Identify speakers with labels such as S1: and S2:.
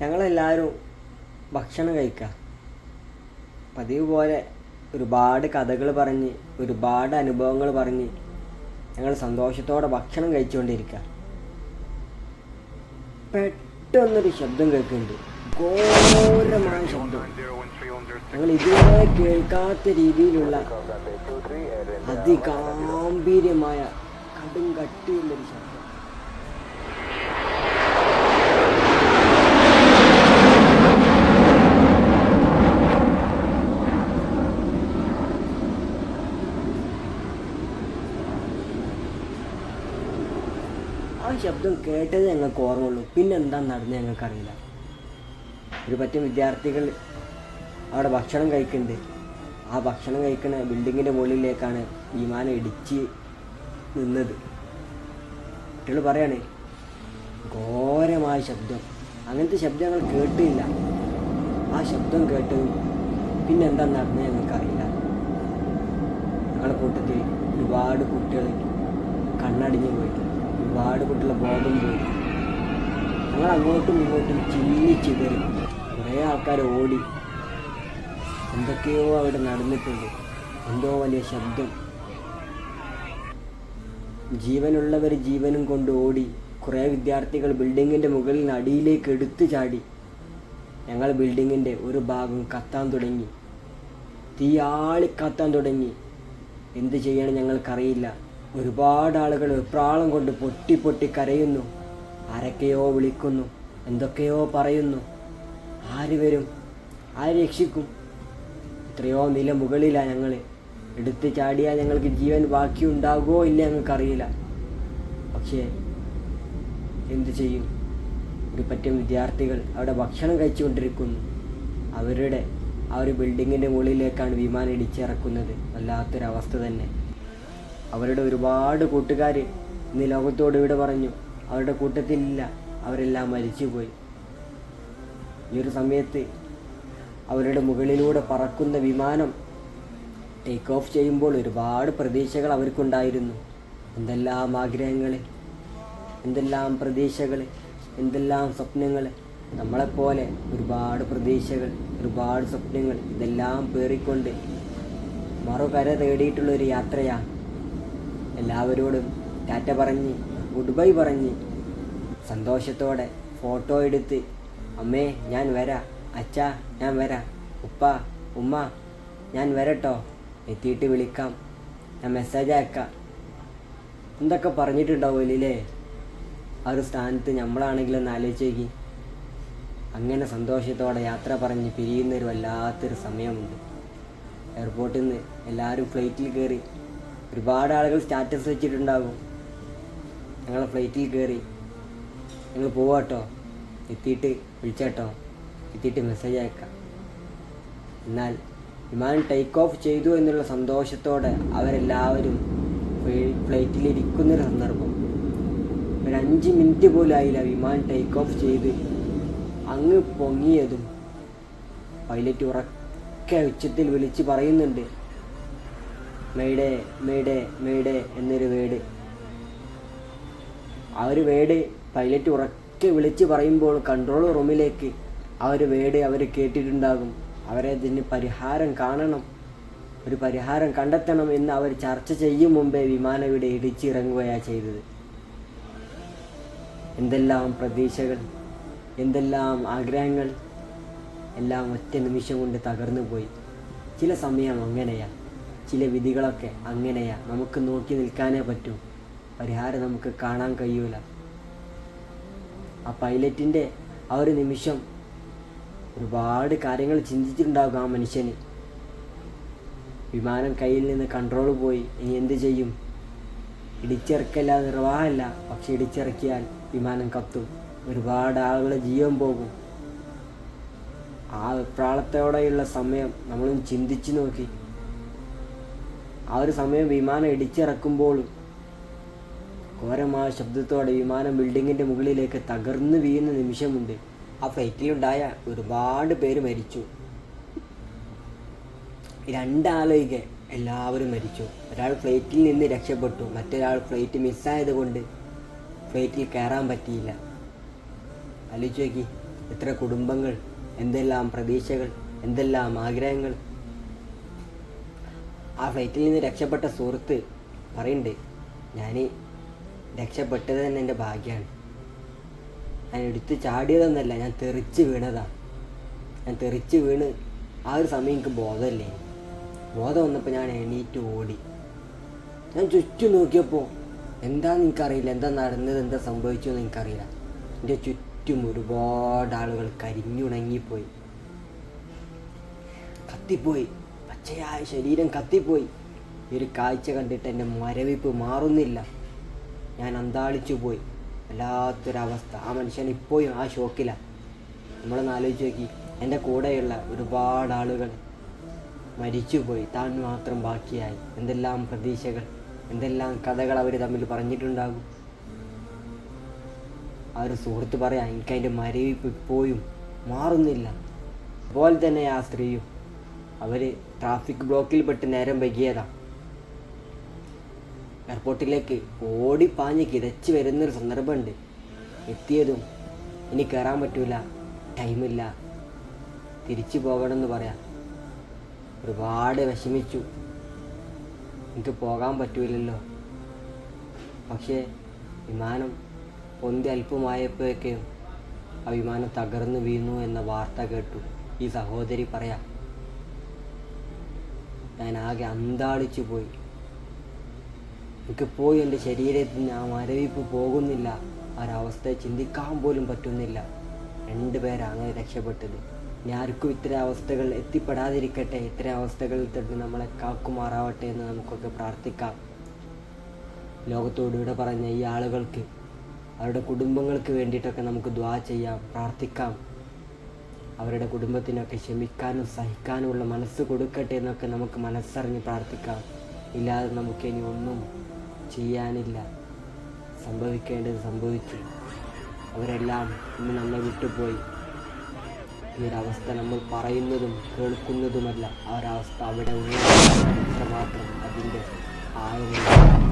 S1: ഞങ്ങളെല്ലാവരും ഭക്ഷണം കഴിക്കുക പതിവ് പോലെ ഒരുപാട് കഥകൾ പറഞ്ഞ് ഒരുപാട് അനുഭവങ്ങൾ പറഞ്ഞ് ഞങ്ങൾ സന്തോഷത്തോടെ ഭക്ഷണം കഴിച്ചുകൊണ്ടിരിക്കുക പെട്ടെന്നൊരു ശബ്ദം കേൾക്കുന്നുണ്ട്. ഘോരമായ ശബ്ദം. ഞങ്ങൾ ഇതുവരെ കേൾക്കാത്ത രീതിയിലുള്ള അതിഗാംഭീര്യമായ കടും കട്ടിയുള്ളൊരു ശബ്ദം ആ ശബ്ദം കേട്ടത് ഞങ്ങൾക്ക് ഓർമ്മയുള്ളൂ. പിന്നെ എന്താ നടന്നത് ഞങ്ങൾക്കറിയില്ല. ഒരു പറ്റം വിദ്യാർത്ഥികൾ അവിടെ ഭക്ഷണം കഴിക്കുന്നുണ്ട്. ആ ഭക്ഷണം കഴിക്കുന്ന ബിൽഡിങ്ങിന്റെ മുകളിലേക്കാണ് വിമാനം ഇടിച്ച് നിന്നത്. കുട്ടികൾ പറയാണ് ഘോരമായ ശബ്ദം. അങ്ങനത്തെ ശബ്ദം ഞങ്ങൾ കേട്ടില്ല. ആ ശബ്ദം കേട്ട് പിന്നെ എന്താ നടന്നത് ഞങ്ങൾക്കറിയില്ല. ഞങ്ങളുടെ കൂട്ടത്തിൽ ഒരുപാട് കുട്ടികൾ കണ്ണടിഞ്ഞു പോയി. ഒരുപാട് കുട്ടികളുടെ ബോധം പോയി. ഞങ്ങൾ അങ്ങോട്ടും ഇങ്ങോട്ടും ചിന്നി ചിതറി കുറേ ആൾക്കാർ ഓടി. എന്തൊക്കെയോ അവിടെ നടന്നിട്ടുണ്ട്. എന്തോ വലിയ ശബ്ദം. ജീവനുള്ളവർ ജീവനും കൊണ്ട് ഓടി. കുറേ വിദ്യാർത്ഥികൾ ബിൽഡിങ്ങിന്റെ മുകളിൽ നിന്ന് അടിയിലേക്ക് എടുത്തു ചാടി. ഞങ്ങൾ ബിൽഡിങ്ങിന്റെ ഒരു ഭാഗം കത്താൻ തുടങ്ങി. തീയാളി കത്താൻ തുടങ്ങി. എന്ത് ചെയ്യണം ഞങ്ങൾക്കറിയില്ല. ഒരുപാട് ആളുകൾ വെപ്രാളം കൊണ്ട് പൊട്ടി പൊട്ടി കരയുന്നു. ആരൊക്കെയോ വിളിക്കുന്നു. എന്തൊക്കെയോ പറയുന്നു. ആര് വരും? ആര് രക്ഷിക്കും? എത്രയോ നില മുകളിലാണ് ഞങ്ങൾ എടുത്ത് ചാടിയാൽ ഞങ്ങൾക്ക് ജീവൻ ബാക്കിയുണ്ടാകുമോ ഇല്ല ഞങ്ങൾക്കറിയില്ല. പക്ഷേ എന്തു ചെയ്യും? ഒരു പറ്റം വിദ്യാർത്ഥികൾ അവിടെ ഭക്ഷണം കഴിച്ചുകൊണ്ടിരിക്കുന്നു. അവരുടെ ആ ഒരു ബിൽഡിങ്ങിന്റെ മുകളിലേക്കാണ് വിമാനം ഇടിച്ചിറക്കുന്നത്. വല്ലാത്തൊരവസ്ഥ തന്നെ. അവരുടെ ഒരുപാട് കൂട്ടുകാർ ഇന്ന് ലോകത്തോട് ഇവിടെ പറഞ്ഞു. അവരുടെ കൂട്ടത്തിലില്ല. അവരെല്ലാം മരിച്ചുപോയി. ഈ ഒരു സമയത്ത് അവരുടെ മുകളിലൂടെ പറക്കുന്ന വിമാനം ടേക്ക് ഓഫ് ചെയ്യുമ്പോൾ ഒരുപാട് പ്രതീക്ഷകൾ അവർക്കുണ്ടായിരുന്നു. എന്തെല്ലാം ആഗ്രഹങ്ങൾ എന്തെല്ലാം പ്രതീക്ഷകൾ എന്തെല്ലാം സ്വപ്നങ്ങൾ നമ്മളെപ്പോലെ ഒരുപാട് പ്രതീക്ഷകൾ ഒരുപാട് സ്വപ്നങ്ങൾ ഇതെല്ലാം പേറിക്കൊണ്ട് മറുകര തേടിയിട്ടുള്ള ഒരു യാത്രയാണ് എല്ലാവരോടും ടാറ്റ പറഞ്ഞ് ഗുഡ് ബൈ പറഞ്ഞ് സന്തോഷത്തോടെ ഫോട്ടോ എടുത്ത് അമ്മേ ഞാൻ വരാം അച്ഛാ ഞാൻ വരാം ഉപ്പ ഉമ്മ ഞാൻ വരട്ടോ എത്തിയിട്ട് വിളിക്കാം ഞാൻ മെസ്സേജ് അയക്കാം. എന്തൊക്കെ പറഞ്ഞിട്ടുണ്ടാവില്ലേ ആ ഒരു സ്ഥാനത്ത് നമ്മളാണെങ്കിലും ഒന്ന് ആലോചിച്ച് അങ്ങനെ സന്തോഷത്തോടെ യാത്ര പറഞ്ഞ് പിരിയുന്നൊരു വല്ലാത്തൊരു സമയമുണ്ട്. എയർപോർട്ടിൽ നിന്ന് എല്ലാവരും ഫ്ലൈറ്റിൽ കയറി ഒരുപാട് ആളുകൾ സ്റ്റാറ്റസ് വെച്ചിട്ടുണ്ടാകും ഞങ്ങൾ ഫ്ലൈറ്റിൽ കയറി ഞങ്ങൾ പോവാട്ടോ എത്തിയിട്ട് വിളിച്ചാട്ടോ എത്തിയിട്ട് മെസ്സേജ് അയക്കാം. എന്നാൽ വിമാനം ടേക്ക് ഓഫ് ചെയ്തു എന്നുള്ള സന്തോഷത്തോടെ അവരെല്ലാവരും ഫ്ലൈ- ഫ്ലൈറ്റിലിരിക്കുന്നൊരു സന്ദർഭം. ഒരു അഞ്ച് മിനിറ്റ് പോലും ആയില്ല വിമാനം ടേക്ക് ഓഫ് ചെയ്ത് അങ്ങ് പൊങ്ങിയതും. പൈലറ്റ് ഉറക്കെ ഉച്ചത്തിൽ വിളിച്ച് പറയുന്നുണ്ട് മെയ്ഡേ മെയ്ഡേ മെയ്ഡേ എന്നൊരു വേട് ആ ഒരു വേട് പൈലറ്റ് ഉറക്കെ വിളിച്ച് പറയുമ്പോൾ കൺട്രോൾ റൂമിലേക്ക് ആ ഒരു വേട് അവർ കേട്ടിട്ടുണ്ടാകും. അവരെ ഇതിന് പരിഹാരം കാണണം. ഒരു പരിഹാരം കണ്ടെത്തണം എന്ന് അവർ ചർച്ച ചെയ്യും മുമ്പേ വിമാനം ഇവിടെ ഇടിച്ചിറങ്ങുകയാണ് ചെയ്തത്. എന്തെല്ലാം പ്രതീക്ഷകൾ എന്തെല്ലാം ആഗ്രഹങ്ങൾ എല്ലാം ഒറ്റ നിമിഷം കൊണ്ട് തകർന്നു പോയി ചില സമയം അങ്ങനെയാ. ചില വിധികളൊക്കെ അങ്ങനെയാ. നമുക്ക് നോക്കി നിൽക്കാനേ പറ്റൂ. പരിഹാരം നമുക്ക് കാണാൻ കഴിയൂല. ആ പൈലറ്റിന്റെ ആ ഒരു നിമിഷം ഒരുപാട് കാര്യങ്ങൾ ചിന്തിച്ചിട്ടുണ്ടാകും ആ മനുഷ്യന്. വിമാനം കയ്യിൽ നിന്ന് കൺട്രോൾ പോയി. ഇനി എന്ത് ചെയ്യും? ഇടിച്ചിറക്കല്ല നിർവാഹമല്ല. പക്ഷെ ഇടിച്ചിറക്കിയാൽ വിമാനം കത്തും. ഒരുപാട് ആളുകളെ ജീവൻ പോകും. ആ വെപ്രാളത്തോടെയുള്ള സമയം നമ്മളും ചിന്തിച്ചു നോക്കി. ആ ഒരു സമയം വിമാനം ഇടിച്ചിറക്കുമ്പോൾ ഘോരമായ ശബ്ദത്തോടെ വിമാനം ബിൽഡിങ്ങിന്റെ മുകളിലേക്ക് തകർന്നു വീഴുന്ന നിമിഷമുണ്ട്. ആ ഫ്ലൈറ്റിലുണ്ടായ ഒരുപാട് പേര് മരിച്ചു. രണ്ടാലോചിക്കെ എല്ലാവരും മരിച്ചു. ഒരാൾ ഫ്ലൈറ്റിൽ നിന്ന് രക്ഷപ്പെട്ടു. മറ്റൊരാൾ ഫ്ലൈറ്റ് മിസ്സായത് കൊണ്ട് ഫ്ലൈറ്റിൽ കയറാൻ പറ്റിയില്ല. ആലോചിച്ച് നോക്കി. എത്ര കുടുംബങ്ങൾ എന്തെല്ലാം പ്രതീക്ഷകൾ എന്തെല്ലാം ആഗ്രഹങ്ങൾ ആ ഫ്ലൈറ്റിൽ നിന്ന് രക്ഷപ്പെട്ട സുഹൃത്ത് പറയുന്നുണ്ട് ഞാൻ രക്ഷപ്പെട്ടത് തന്നെ എന്റെ ഭാഗ്യമാണ് ഞാൻ എടുത്ത് ചാടിയതൊന്നല്ല ഞാൻ തെറിച്ച് വീണതാണ് ഞാൻ തെറിച്ച് വീണ് ആ ഒരു സമയം എനിക്ക് ബോധമില്ലേ? ബോധം വന്നപ്പോൾ ഞാൻ എണീറ്റ് ഓടി. ഞാൻ ചുറ്റും നോക്കിയപ്പോൾ എന്താന്ന് എനിക്കറിയില്ല എന്താ നടന്നത് എന്താ സംഭവിച്ചു എന്ന് എനിക്കറിയില്ല. എന്റെ ചുറ്റും ഒരുപാട് ആളുകൾ കരിഞ്ഞുണങ്ങിപ്പോയി. കത്തിപ്പോയി. പച്ചയായ ശരീരം കത്തിപ്പോയി. ഒരു കാഴ്ച കണ്ടിട്ട് എന്റെ മരവിപ്പ് മാറുന്നില്ല. ഞാൻ അന്താളിച്ചു പോയി. വല്ലാത്തൊരവസ്ഥ. ആ മനുഷ്യൻ ഇപ്പോഴും ആ ഷോക്കിലാണ് നമ്മളൊന്ന് ആലോചിച്ച് നോക്കി. എന്റെ കൂടെയുള്ള ഒരുപാട് ആളുകൾ മരിച്ചുപോയി താൻ മാത്രം ബാക്കിയായി. എന്തെല്ലാം പ്രതീക്ഷകൾ എന്തെല്ലാം കഥകൾ അവർ തമ്മിൽ പറഞ്ഞിട്ടുണ്ടാകും? ആ ഒരു സുഹൃത്ത് പറയാം എനിക്കതിന്റെ മരവിപ്പ് ഇപ്പോഴും മാറുന്നില്ല. അതുപോലെ തന്നെ ആ സ്ത്രീയും അവർ ട്രാഫിക് ബ്ലോക്കിൽ പെട്ട് നേരം വൈകിയതാ. എയർപോർട്ടിലേക്ക് ഓടി ഓടിപ്പാഞ്ഞ് കിതച്ച് വരുന്നൊരു സന്ദർഭമുണ്ട്. എത്തിയതും ഇനി കയറാൻ പറ്റൂല ടൈമില്ല തിരിച്ചു പോകണം പോകണമെന്ന് പറയാം. ഒരുപാട് വിഷമിച്ചു. എനിക്ക് പോകാൻ പറ്റൂലല്ലോ. പക്ഷേ വിമാനം പൊന്തി അല്പമായപ്പോഴൊക്കെയും ആ വിമാനം തകർന്നു വീണു എന്ന വാർത്ത കേട്ടു. ഈ സഹോദരി പറയാം ഞാൻ ആകെ അന്താളിച്ചു പോയി. എനിക്ക് പോയി എന്റെ ശരീരത്തിൽ ഞാൻ മരവിപ്പ് പോകുന്നില്ല. ഒരവസ്ഥയെ ചിന്തിക്കാൻ പോലും പറ്റുന്നില്ല. രണ്ടുപേരാണ് അങ്ങനെ രക്ഷപ്പെട്ടത്. ഇനി ആർക്കും ഇത്തരം അവസ്ഥകൾ എത്തിപ്പെടാതിരിക്കട്ടെ. ഇത്ര അവസ്ഥകളിൽ തൊട്ട് നമ്മളെ കാക്കുമാറാവട്ടെ എന്ന് നമുക്കൊക്കെ പ്രാർത്ഥിക്കാം. ലോകത്തോട് ഇവിടെ പറഞ്ഞ ഈ ആളുകൾക്ക് അവരുടെ കുടുംബങ്ങൾക്ക് വേണ്ടിയിട്ടൊക്കെ നമുക്ക് ദ്വാ ചെയ്യാം പ്രാർത്ഥിക്കാം. അവരുടെ കുടുംബത്തിനൊക്കെ ക്ഷമിക്കാനും സഹിക്കാനുമുള്ള മനസ്സ് കൊടുക്കട്ടെ എന്നൊക്കെ നമുക്ക് മനസ്സറിഞ്ഞ് പ്രാർത്ഥിക്കാം. ഇല്ലാതെ നമുക്ക് ഇനി ഒന്നും ചെയ്യാനില്ല. സംഭവിക്കേണ്ടത് സംഭവിച്ചു. അവരെല്ലാം ഇന്ന് നമ്മെ വിട്ടുപോയി. ഈ ഒരവസ്ഥ നമ്മൾ പറയുന്നതും കേൾക്കുന്നതുമല്ല. ആ ഒരവസ്ഥ അവിടെ ഉള്ള മാത്രം അതിന്റെ ആഴമില്ല